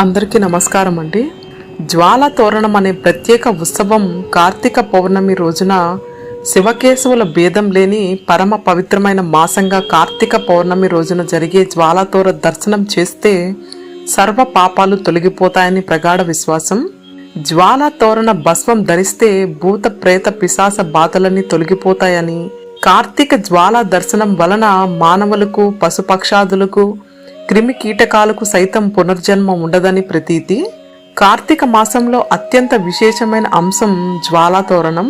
అందరికీ నమస్కారం అండి. జ్వాల తోరణం అనే ప్రత్యేక ఉత్సవం కార్తీక పౌర్ణమి రోజున శివకేశవుల భేదం లేని పరమ పవిత్రమైన మాసంగా కార్తీక పౌర్ణమి రోజున జరిగే జ్వాలతోర దర్శనం చేస్తే సర్వ పాపాలు తొలగిపోతాయని ప్రగాఢ విశ్వాసం. జ్వాల తోరణ భస్వం ధరిస్తే భూత ప్రేత పిశాస బాధలన్నీ తొలగిపోతాయని కార్తీక జ్వాల దర్శనం వలన మానవులకు పశుపక్షాదులకు క్రిమి కీటకాలకు సైతం పునర్జన్మ ఉండదని ప్రతీతి. కార్తీక మాసంలో అత్యంత విశేషమైన అంశం జ్వాలాతోరణం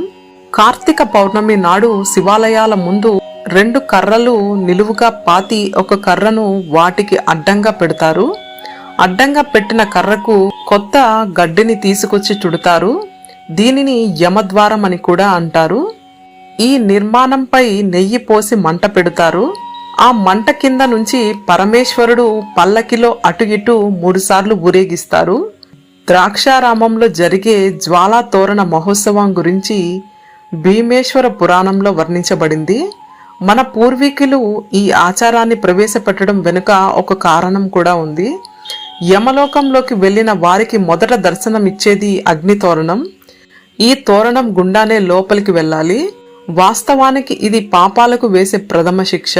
కార్తీక పౌర్ణమి నాడు శివాలయాల ముందు రెండు కర్రలు నిలువుగా పాతి ఒక కర్రను వాటికి అడ్డంగా పెడతారు. అడ్డంగా పెట్టిన కర్రకు కొత్త గడ్డిని తీసుకొచ్చి చుడతారు. దీనిని యమద్వారం అని కూడా అంటారు. ఈ నిర్మాణంపై నెయ్యి పోసి మంట పెడతారు. ఆ మంట కింద నుంచి పరమేశ్వరుడు పల్లకిలో అటు ఇటు మూడుసార్లు ఊరేగిస్తారు. ద్రాక్షారామంలో జరిగే జ్వాలా తోరణ మహోత్సవం గురించి భీమేశ్వర పురాణంలో వర్ణించబడింది. మన పూర్వీకులు ఈ ఆచారాన్ని ప్రవేశపెట్టడం వెనుక ఒక కారణం కూడా ఉంది. యమలోకంలోకి వెళ్ళిన వారికి మొదట దర్శనం ఇచ్చేది అగ్ని తోరణం ఈ తోరణం గుండానే లోపలికి వెళ్ళాలి. వాస్తవానికి ఇది పాపాలకు వేసే ప్రథమ శిక్ష.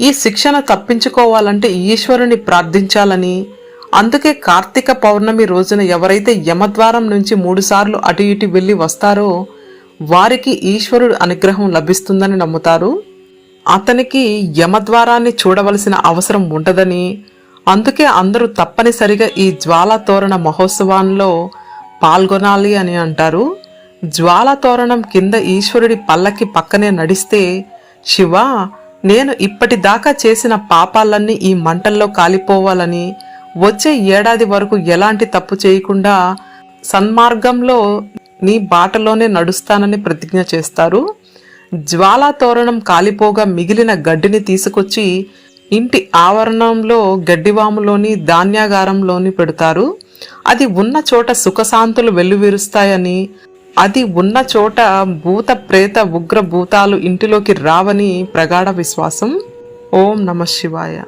ఈ శిక్షను తప్పించుకోవాలంటే ఈశ్వరుని ప్రార్థించాలని. అందుకే కార్తీక పౌర్ణమి రోజున ఎవరైతే యమద్వారం నుంచి మూడుసార్లు అటు ఇటు వెళ్ళి వస్తారో వారికి ఈశ్వరుడు అనుగ్రహం లభిస్తుందని నమ్ముతారు. అతనికి యమద్వారాన్ని చూడవలసిన అవసరం ఉండదని. అందుకే అందరూ తప్పనిసరిగా ఈ జ్వాల తోరణ మహోత్సవాల్లో పాల్గొనాలి అని అంటారు. జ్వాల తోరణం కింద ఈశ్వరుడి పల్లకి పక్కనే నడిస్తే శివ నేను ఇప్పటిదాకా చేసిన పాపాలన్నీ ఈ మంటల్లో కాలిపోవాలని వచ్చే ఏడాది వరకు ఎలాంటి తప్పు చేయకుండా సన్మార్గంలో నీ బాటలోనే నడుస్తానని ప్రతిజ్ఞ చేస్తారు. జ్వాలా తోరణం కాలిపోగా మిగిలిన గడ్డిని తీసుకొచ్చి ఇంటి ఆవరణంలో గడ్డివాములోని ధాన్యాగారంలోని పెడతారు. అది ఉన్న చోట సుఖశాంతులు వెల్లువిరుస్తాయని అది ఉన్న చోట భూత ప్రేత ఉగ్ర భూతాలు ఇంటిలోకి రావని ప్రగాఢ విశ్వాసం. ఓం నమ శివాయ.